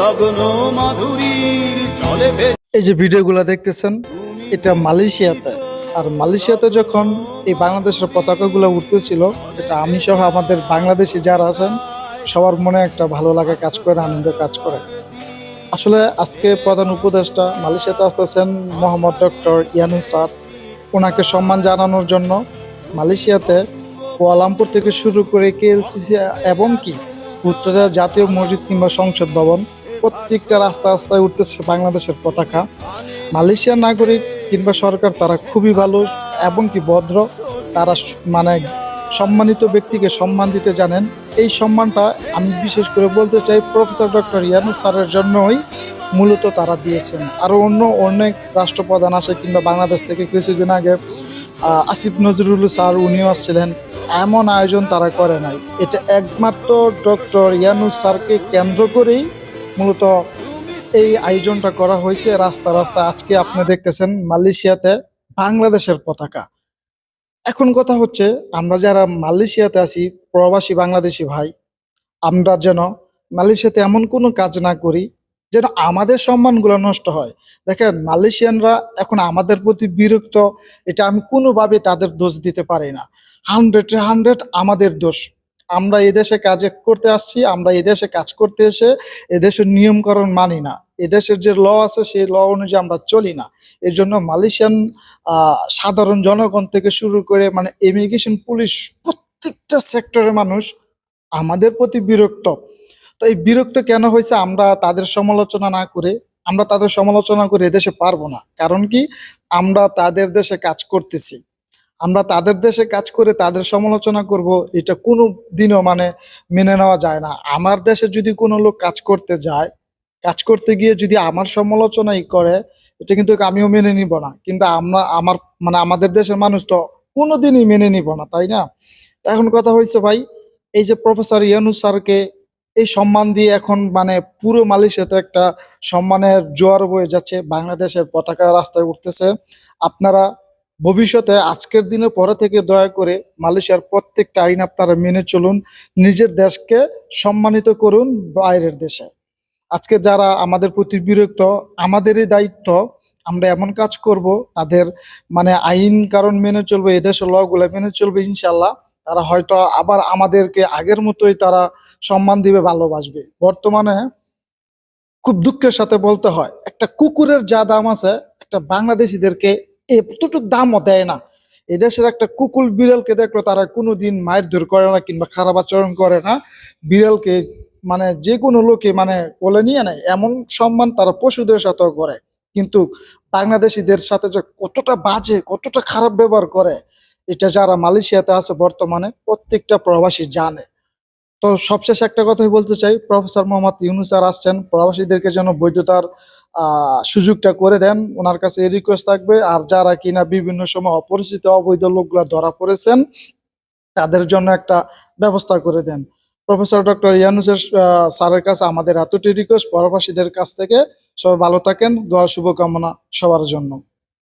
লগ্ন মাধুরীর ভেসে এই যে ভিডিওগুলো দেখতেছেন, এটা মালয়েশিয়াতে। আর মালয়েশিয়াতে যখন এই বাংলাদেশের পতাকাগুলো উঠতেছিল, এটা আমি সহ আমাদের বাংলাদেশি যারা আছেন, সবার মনে একটা ভালো লাগা, কাজ করে, আনন্দ কাজ করে। আসলে আজকে প্রধান উপদেষ্টা মালয়েশিয়াতে আসতেছেন মোহাম্মদ ডক্টর ইয়ানু স্যার। ওনাকে সম্মান জানানোর জন্য মালয়েশিয়াতে কুয়ালামপুর থেকে শুরু করে কেএলসিসি এবং কি উত্তরা জাতীয় মসজিদ কিংবা সংসদ ভবন প্রত্যেকটা রাস্তা রাস্তায় উঠতেছে বাংলাদেশের পতাকা। মালয়েশিয়ার নাগরিক কিংবা সরকার তারা খুবই ভালো এবং কি ভদ্র। তারা মানে সম্মানিত ব্যক্তিকে সম্মান দিতে জানেন। এই সম্মানটা আমি বিশেষ করে বলতে চাই প্রফেসর ডক্টর ইয়ানু স্যারের জন্যই মূলত তারা দিয়েছেন। আরও অন্য অনেক রাষ্ট্রপ্রধান আসে কিংবা বাংলাদেশ থেকে কিছুদিন আগে আসিফ নজরুল স্যার উনিও আসছিলেন। এমন আয়োজন তারা করে নাই। এটা একমাত্র ডক্টর ইয়ানু স্যারকে কেন্দ্র করেই মূলত এই আয়োজনটা করা হয়েছে রাস্তা রাস্তা। আজকে আপনি দেখতেছেন মালয়েশিয়াতে বাংলাদেশের পতাকা। এখন কথা হচ্ছে, আমরা যারা মালয়েশিয়াতে আছি, প্রবাসী বাংলাদেশি ভাই, আমরা যেন মালয়েশিয়াতে এমন কোনো কাজ না করি যেন আমাদের সম্মানগুলো নষ্ট হয়। দেখেন, মালয়েশিয়ানরা এখন আমাদের প্রতি বিরক্ত, এটা আমি কোনোভাবে তাদের দোষ দিতে পারি না। হান্ড্রেড হান্ড্রেড আমাদের দোষ। আমরা এদেশে কাজ করতে আসছি, আমরা এদেশে কাজ করতে এসে এদেশের নিয়মকরণ মানি না। এদেশের যে ল আছে, সেই ল অনুযায়ী আমরা চলি না। এর জন্য মালয়েশিয়ান সাধারণ জনগণ থেকে শুরু করে মানে ইমিগ্রেশন পুলিশ প্রত্যেকটা সেক্টরের মানুষ আমাদের প্রতি বিরক্ত। তো এই বিরক্ত কেন হয়েছে? আমরা তাদের সমালোচনা না করে, আমরা তাদের সমালোচনা করে এদেশে পারব না। কারণ কি? আমরা তাদের দেশে কাজ করতেছি। আমরা তাদের দেশে কাজ করে তাদের সমালোচনা করব, এটা কোনো দিনও মানে মেনে নেওয়া যায় না। আমার দেশে যদি কোনো লোক কাজ করতে যায়, কাজ করতে গিয়ে যদি আমার সমালোচনাই করে, এটা কিন্তু আমিও মেনে নিব না। কিন্তু আমরা, আমার মানে আমাদের দেশের মানুষ তো কোনোদিনই মেনে নিব না, তাই না? এখন কথা হয়েছে ভাই, এই যে প্রফেসর ইয়ানু স্যারকে এই সম্মান দিয়ে এখন মানে পুরো মালয়েশিয়াতে একটা সম্মানের জোয়ার বয়ে যাচ্ছে, বাংলাদেশের পতাকা রাস্তায় উঠতেছে। আপনারা ভবিষ্যতে আজকের দিনের পরে থেকে দয়া করে মালয়েশিয়ার প্রত্যেকটা আইন আপনারা মেনে চলুন, নিজের দেশকে সম্মানিত করুন বাইরের দেশে। আজকে যারা আমাদের প্রতি বিরক্ত, আমাদেরই দায়িত্ব, আমরা এমন কাজ করব, তাদের মানে আইন কারণ মেনে চলবে, এদেশের লগুলো মেনে চলবে ইনশাল্লাহ তারা হয়তো আবার আমাদেরকে আগের মতোই তারা সম্মান দিবে, ভালোবাসবে। বর্তমানে খুব দুঃখের সাথে বলতে হয়, একটা কুকুরের যা দাম আছে, একটা বাংলাদেশিদেরকে এতটুকু দামও দেয় না। এদেশের একটা কুকুর বিড়ালকে দেখল, তারা কোনো দিন মায়ের করে না কিংবা খারাপ আচরণ করে না। বিড়ালকে মানে যে কোনো লোকে মানে কোলে নিয়ে নেয়, এমন সম্মান তারা পশুদের সাথেও করে। কিন্তু বাংলাদেশিদের সাথে যে কতটা বাজে, কতটা খারাপ ব্যবহার করে এটা যারা মালয়েশিয়াতে আছে বর্তমানে, প্রত্যেকটা প্রবাসী জানে। তো সবশেষ একটা কথাই বলতে চাই, প্রফেসর মোহাম্মদ ইউনুস আসছেন, প্রবাসীদেরকে যেন বৈধতার সুযোগটা করে দেন। ওনার কাছে এই রিকোয়েস্ট থাকবে, আর যারা কিনা বিভিন্ন সময় অপরিচিত অবৈধ লোকগুলা ধরা পড়েছেন, তাদের জন্য একটা ব্যবস্থা করে দেন। প্রফেসর ডক্টর ইয়ানুসের স্যারের কাছে আমাদের এতটি রিকোয়েস্ট প্রবাসীদের কাছ থেকে সবাই ভালো থাকেন, দোয়া শুভকামনা সবার জন্য।